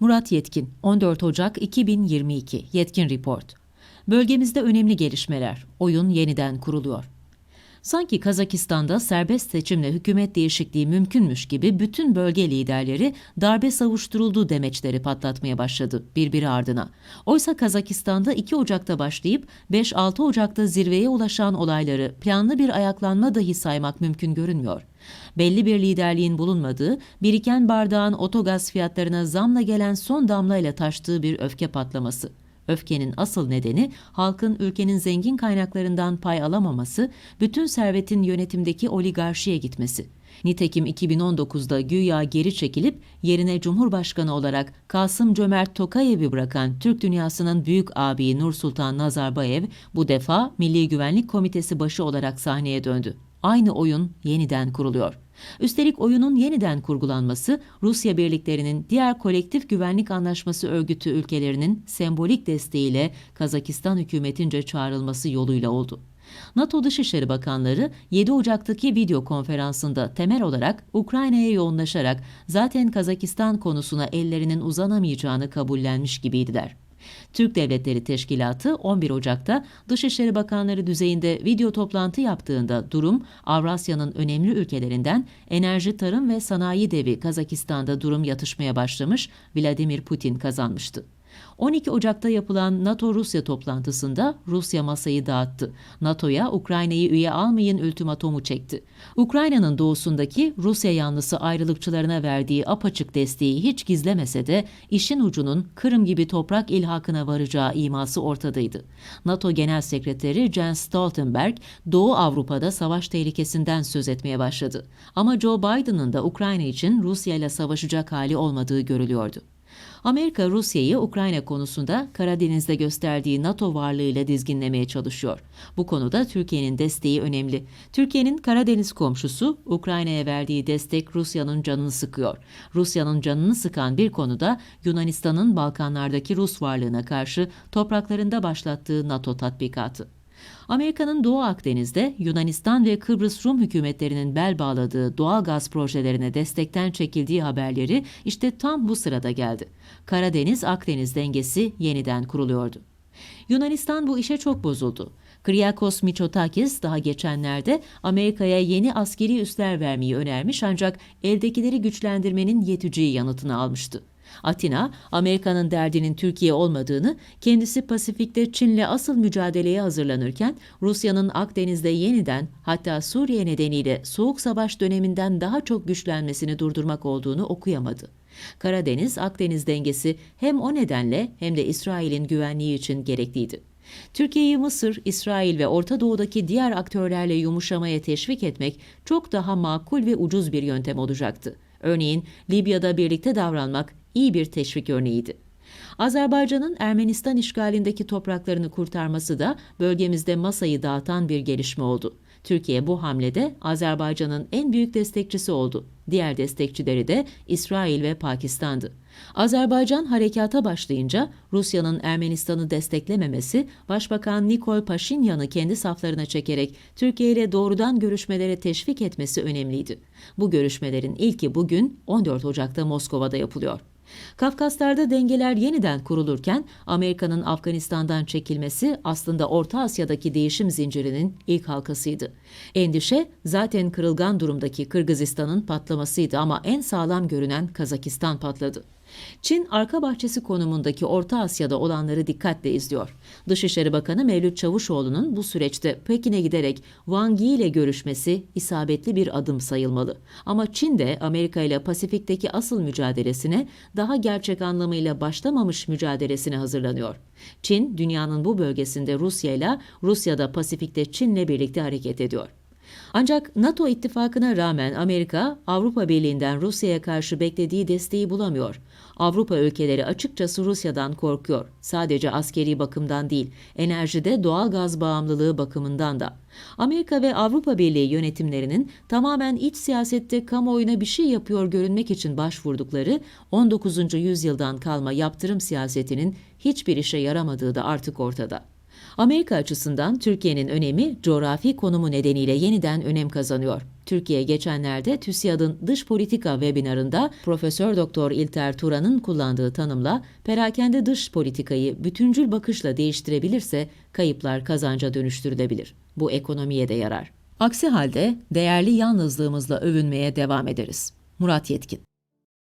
Murat Yetkin, 14 Ocak 2022, Yetkin Report. Bölgemizde önemli gelişmeler. Oyun yeniden kuruluyor. Sanki Kazakistan'da serbest seçimle hükümet değişikliği mümkünmüş gibi bütün bölge liderleri darbe savuşturuldu demeçleri patlatmaya başladı birbiri ardına. Oysa Kazakistan'da 2 Ocak'ta başlayıp 5-6 Ocak'ta zirveye ulaşan olayları planlı bir ayaklanma dahi saymak mümkün görünmüyor. Belli bir liderliğin bulunmadığı, biriken bardağın otogaz fiyatlarına zamla gelen son damlayla taştığı bir öfke patlaması. Öfkenin asıl nedeni halkın ülkenin zengin kaynaklarından pay alamaması, bütün servetin yönetimdeki oligarşiye gitmesi. Nitekim 2019'da güya geri çekilip yerine Cumhurbaşkanı olarak Kasım Cömert Tokayev'i bırakan Türk dünyasının büyük abi Nursultan Nazarbayev bu defa Milli Güvenlik Komitesi başı olarak sahneye döndü. Aynı oyun yeniden kuruluyor. Üstelik oyunun yeniden kurgulanması Rusya birliklerinin diğer kolektif güvenlik anlaşması örgütü ülkelerinin sembolik desteğiyle Kazakistan hükümetince çağrılması yoluyla oldu. NATO Dışişleri Bakanları 7 Ocak'taki video konferansında temel olarak Ukrayna'ya yoğunlaşarak zaten Kazakistan konusuna ellerinin uzanamayacağını kabullenmiş gibiydiler. Türk Devletleri Teşkilatı 11 Ocak'ta Dışişleri Bakanları düzeyinde video toplantı yaptığında durum Avrasya'nın önemli ülkelerinden enerji, tarım ve sanayi devi Kazakistan'da durum yatışmaya başlamış, Vladimir Putin kazanmıştı. 12 Ocak'ta yapılan NATO-Rusya toplantısında Rusya masayı dağıttı. NATO'ya Ukrayna'yı üye almayın ultimatomu çekti. Ukrayna'nın doğusundaki Rusya yanlısı ayrılıkçılarına verdiği apaçık desteği hiç gizlemese de işin ucunun Kırım gibi toprak ilhakına varacağı iması ortadaydı. NATO Genel Sekreteri Jens Stoltenberg, Doğu Avrupa'da savaş tehlikesinden söz etmeye başladı. Ama Joe Biden'ın da Ukrayna için Rusya ile savaşacak hali olmadığı görülüyordu. Amerika Rusya'yı Ukrayna konusunda Karadeniz'de gösterdiği NATO varlığıyla dizginlemeye çalışıyor. Bu konuda Türkiye'nin desteği önemli. Türkiye'nin Karadeniz komşusu Ukrayna'ya verdiği destek Rusya'nın canını sıkıyor. Rusya'nın canını sıkan bir konuda Yunanistan'ın Balkanlardaki Rus varlığına karşı topraklarında başlattığı NATO tatbikatı. Amerika'nın Doğu Akdeniz'de Yunanistan ve Kıbrıs Rum hükümetlerinin bel bağladığı doğal gaz projelerine destekten çekildiği haberleri işte tam bu sırada geldi. Karadeniz-Akdeniz dengesi yeniden kuruluyordu. Yunanistan bu işe çok bozuldu. Kriakos Mitsotakis daha geçenlerde Amerika'ya yeni askeri üsler vermeyi önermiş ancak eldekileri güçlendirmenin yeteceği yanıtını almıştı. Atina, Amerika'nın derdinin Türkiye olmadığını, kendisi Pasifik'te Çin'le asıl mücadeleye hazırlanırken Rusya'nın Akdeniz'de yeniden hatta Suriye nedeniyle Soğuk Savaş döneminden daha çok güçlenmesini durdurmak olduğunu okuyamadı. Karadeniz-Akdeniz dengesi hem o nedenle hem de İsrail'in güvenliği için gerekliydi. Türkiye'yi Mısır, İsrail ve Orta Doğu'daki diğer aktörlerle yumuşamaya teşvik etmek çok daha makul ve ucuz bir yöntem olacaktı. Örneğin Libya'da birlikte davranmak iyi bir teşvik örneğiydi. Azerbaycan'ın Ermenistan işgalindeki topraklarını kurtarması da bölgemizde masayı dağıtan bir gelişme oldu. Türkiye bu hamlede Azerbaycan'ın en büyük destekçisi oldu. Diğer destekçileri de İsrail ve Pakistan'dı. Azerbaycan harekata başlayınca Rusya'nın Ermenistan'ı desteklememesi, Başbakan Nikol Paşinyan'ı kendi saflarına çekerek Türkiye ile doğrudan görüşmelere teşvik etmesi önemliydi. Bu görüşmelerin ilki bugün 14 Ocak'ta Moskova'da yapılıyor. Kafkaslar'da dengeler yeniden kurulurken Amerika'nın Afganistan'dan çekilmesi aslında Orta Asya'daki değişim zincirinin ilk halkasıydı. Endişe zaten kırılgan durumdaki Kırgızistan'ın patlamasıydı ama en sağlam görünen Kazakistan patladı. Çin arka bahçesi konumundaki Orta Asya'da olanları dikkatle izliyor. Dışişleri Bakanı Mevlüt Çavuşoğlu'nun bu süreçte Pekin'e giderek Wang Yi ile görüşmesi isabetli bir adım sayılmalı. Ama Çin de Amerika ile Pasifik'teki asıl mücadelesine daha gerçek anlamıyla başlamamış mücadelesine hazırlanıyor. Çin, dünyanın bu bölgesinde Rusya ile, Rusya'da Pasifik'te Çin'le birlikte hareket ediyor. Ancak NATO ittifakına rağmen Amerika, Avrupa Birliği'nden Rusya'ya karşı beklediği desteği bulamıyor. Avrupa ülkeleri açıkçası Rusya'dan korkuyor. Sadece askeri bakımdan değil, enerjide doğal gaz bağımlılığı bakımından da. Amerika ve Avrupa Birliği yönetimlerinin tamamen iç siyasette kamuoyuna bir şey yapıyor görünmek için başvurdukları 19. yüzyıldan kalma yaptırım siyasetinin hiçbir işe yaramadığı da artık ortada. Amerika açısından Türkiye'nin önemi coğrafi konumu nedeniyle yeniden önem kazanıyor. Türkiye geçenlerde TÜSİAD'ın dış politika webinarında Profesör Doktor İlter Turan'ın kullandığı tanımla perakende dış politikayı bütüncül bakışla değiştirebilirse kayıplar kazanca dönüştürülebilir. Bu ekonomiye de yarar. Aksi halde değerli yalnızlığımızla övünmeye devam ederiz. Murat Yetkin